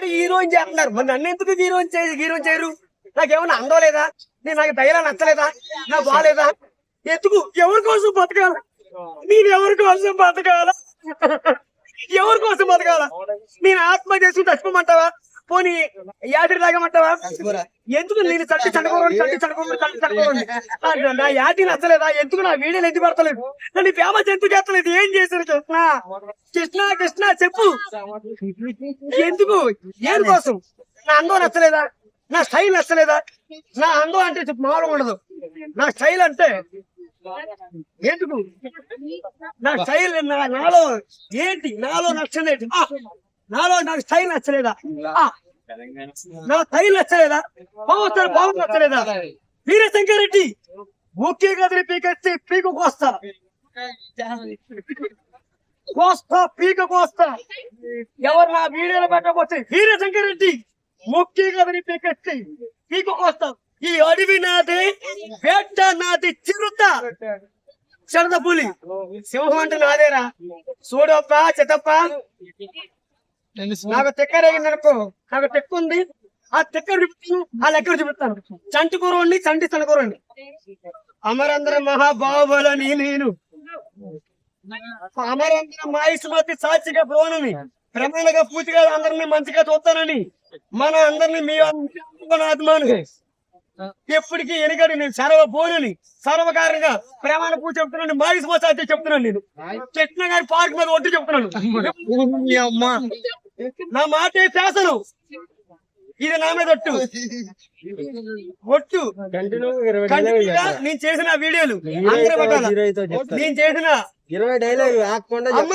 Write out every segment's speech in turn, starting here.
కూడా హీరోయిన్ చేస్తున్నారు. మరి నన్ను ఎందుకు హీరోయిన్ చేసి హీరోయిన్ చేయరు? నాకేమన్నా అందం లేదా? నేను నాకు దయలా నచ్చలేదా? నాకు బాగాలేదా ఎందుకు? ఎవరి కోసం బతకాల? నేను ఎవరి కోసం బతకాల? ఎవరి కోసం బతకాల? నేను ఆత్మ చేసుకుని చచ్చిపోమంటావా? పోనీ యాత్రి తాగమంటావా? ఎందుకు నేను చట్టి చండుకోరండి చట్టి చండుకోరండి చట్టి చండుకోరండి నా యాటి నచ్చలేదా? ఎందుకు నా వీడియోలు ఎందుకు పడతలేదు నన్ను ఫేమస్ ఎందుకు చేస్తలేదు? ఏం చేశారు కృష్ణ? కృష్ణ కృష్ణ చెప్పు. ఎందుకు? ఏం కోసం? నా అందం నచ్చలేదా? నా స్టైల్ నచ్చలేదా? నా అందం అంటే చెప్పు మామూలుగా ఉండదు. నా స్టైల్ అంటే ఎందుకు? నా స్టైల్ నా- నాలో ఏంటి? నాలో నచ్చలేదు. నాలో నాకు స్టైల్ నచ్చలేదా? నా స్టైల్ నచ్చలేదా? పవన్ స్టార్ పవన్ నచ్చలేదా? వీరశంకర్ రెడ్డి ముఖ్య గదిని పీకెత్తి పీకు కోస్తా. కోస్తా పీక కోస్తా. ఎవరు నా వీడియోలో పెట్టకపోతే వీరశంకర్ రెడ్డి ముఖ్య గదిని పీకెత్తి పీకు కోస్తా. ఈ అడవి నాది వేట నాది చిరుత. చిరత పులి సింహం అంటే నాదేరా. చూడప్ప చెత్తప్ప. నాకు తెక్క రేగిందనుకో నాకు తెక్క ఉంది. ఆ తెక్క చూపిస్తాను ఆ లెక్క చూపిస్తాను చంటి కూరండి చంటి తనకూరండి అమరంధ్ర మహాబాహుబలని నేను. అమరంధ్ర మాయిస్మతి సాక్షిగా పోనని ప్రమాణగా పూర్తిగా అందరినీ మంచిగా చూస్తానని. మన అందరినీ మీ మన అభిమానులు. ఎప్పటికీ ఎనగడు నేను సర్వ పోనని సర్వకారంగా ప్రమాణ పూజ చెప్తున్నాను. మాయిస్మ సాక్షి చెప్తున్నాను నేను. కృష్ణ గారి పార్క్ మీద ఒట్టి చెప్తున్నాను. అమ్మ? నా మాటే శాసనం. ఇది నా మీద ఒట్టు. ఒట్టు. నేను చేసిన వీడియోలు? నేను చేసిన ఇరవై డైలాగ్ ఆకుండా అమ్మ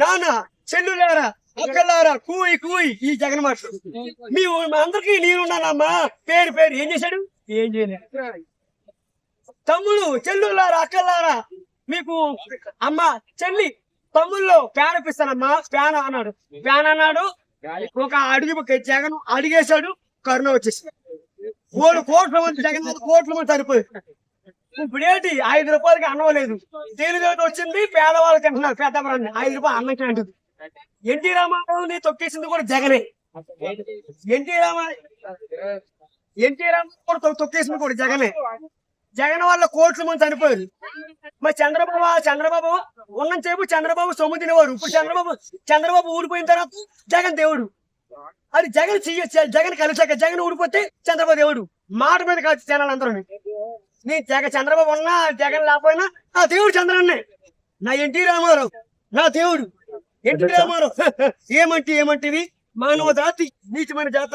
నాన్న చెల్లులారా అక్కలారా కూయి కూయి ఈ జగన్ మాట మీ అందరికి నేనున్నానమ్మా పేరు పేరు ఏం చేశాడు? ఏం చేయలేదు తమ్ముడు చెల్లులారా అక్కలారా మీకు అమ్మ చెల్లి తమ్ముళ్ళు ఫ్యాన్ ఇప్పిస్తానమ్మా ఫ్యాన్ అన్నాడు. ఫ్యాన్ అన్నాడు. ఒక అడుగు జగన్ అడిగేశాడు. కరుణ వచ్చేసి మూడు కోట్ల మంది జగన్ కోట్ల మంది చనిపోయారు. ఇప్పుడేంటి ఐదు రూపాయలకి అన్నం లేదు. తెలుగుదేశం వచ్చింది? పేదవాళ్ళు తింటున్నారు పెద్దవాళ్ళని. ఐదు రూపాయలు అన్నం అంటుంది ఎన్టీ రామారావుని తొక్కేసింది కూడా జగనే. ఎన్టీ రామా ఎన్టీ రామారావు కూడా తొక్కేసింది కూడా జగనే. జగన్ వల్ల కోట్ల మంది చనిపోయారు. మరి చంద్రబాబు చంద్రబాబు ఉన్నంత సేపు చంద్రబాబు సొమ్ము తినేవాడు ఇప్పుడు చంద్రబాబు చంద్రబాబు ఊడిపోయిన తర్వాత జగన్ దేవుడు. అది జగన్ జగన్ కలిసాక జగన్ ఊడిపోతే చంద్రబాబు దేవుడు. మాట మీద కాదు జనాలు అందరూ నీ జగ చంద్రబాబు ఉన్నా జగన్ లేకపోయినా నా దేవుడు చంద్రన్నే నా ఎన్టీ రామారావు నా దేవుడు. ఎన్టీ రామారావు. ఏమంటే ఏమంటివి? మానవ జాతి నీచమైన జాత.